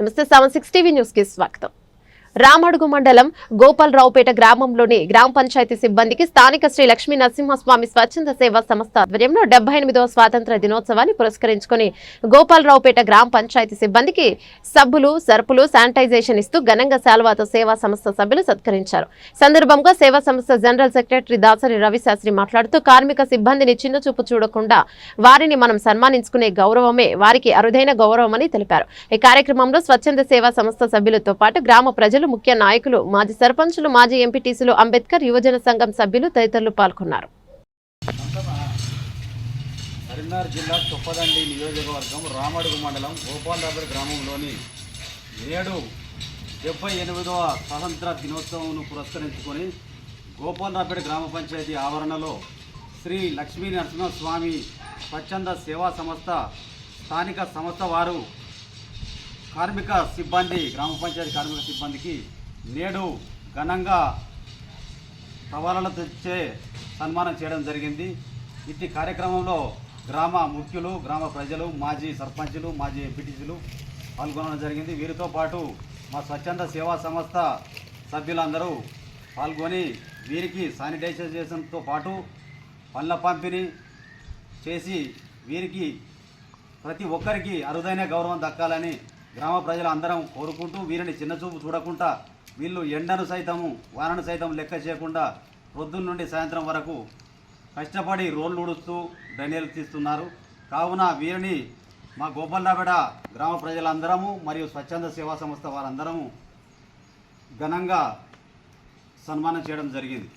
నమస్తే seven six TV news కి స్వాగతం రామడుగు మండలం గోపాలరావుపేట గ్రామంలోని గ్రామ పంచాయతీ సిబ్బందికి స్థానిక శ్రీ లక్ష్మీ నరసింహస్వామి స్వచ్ఛంద సేవా సంస్థ ఆధ్వర్యంలో డెబ్బై ఎనిమిదవ స్వాతంత్ర దినోత్సవాన్ని పురస్కరించుకుని గోపాలరావుపేట గ్రామ పంచాయతీ సిబ్బందికి సబ్బులు సరుపులు శానిటైజేషన్ ఇస్తూ ఘనంగా శాల్వాతో సేవా సంస్థ సభ్యులు సత్కరించారు. సందర్భంగా సేవా సంస్థ జనరల్ సెక్రటరీ దాసరి రవిశాస్త్రి మాట్లాడుతూ కార్మిక సిబ్బందిని చిన్నచూపు చూడకుండా వారిని మనం సన్మానించుకునే గౌరవమే వారికి అరుదైన గౌరవమని తెలిపారు. ఈ కార్యక్రమంలో స్వచ్ఛంద సేవా సంస్థ సభ్యులతో పాటు గ్రామ ప్రజలు ముఖ్య నాయకులు మాజీ సర్పంచులు మాజీ ఎంపీటీసీలు అంబేద్కర్ యువజన సంఘం సభ్యులు తదితరులు పాల్గొన్నారు. కరీంనగర్ జిల్లా తుప్పదండి నియోజకవర్గం రామడుగు మండలం గోపాలరాబర్ గ్రామంలోని నేడు డెబ్బై ఎనిమిదవ స్వాతంత్ర దినోత్సవంను పురస్కరించుకొని గోపాలరాపేట గ్రామ పంచాయతీ ఆవరణలో శ్రీ లక్ష్మీ నరసింహస్వామి స్వచ్ఛంద సేవా సంస్థ స్థానిక సంస్థ వారు కార్మిక సిబ్బంది గ్రామ పంచాయతీ కార్మిక సిబ్బందికి నేడు ఘనంగా సవాళ్ళను తెచ్చే సన్మానం చేయడం జరిగింది. ఇట్టి కార్యక్రమంలో గ్రామ ముఖ్యులు గ్రామ ప్రజలు మాజీ సర్పంచులు మాజీ ఎంపీటీసీలు పాల్గొనడం జరిగింది. వీరితో పాటు మా స్వచ్ఛంద సేవా సంస్థ సభ్యులందరూ పాల్గొని వీరికి శానిటైజేషన్తో పాటు పళ్ళ పంపిణీ చేసి వీరికి ప్రతి ఒక్కరికి అరుదైన గౌరవం దక్కాలని గ్రామ ప్రజలు అందరం కోరుకుంటూ వీరిని చిన్నచూపు చూడకుండా వీళ్ళు ఎండను సైతము వానను సైతం లెక్క చేయకుండా పొద్దున్న నుండి సాయంత్రం వరకు కష్టపడి రోడ్లు ఉడుస్తూ డ్రైనేలు తీస్తున్నారు. కావున వీరిని మా గోపాలరాబేడ గ్రామ ప్రజలందరము మరియు స్వచ్ఛంద సేవా సంస్థ వారందరము ఘనంగా సన్మానం చేయడం జరిగింది.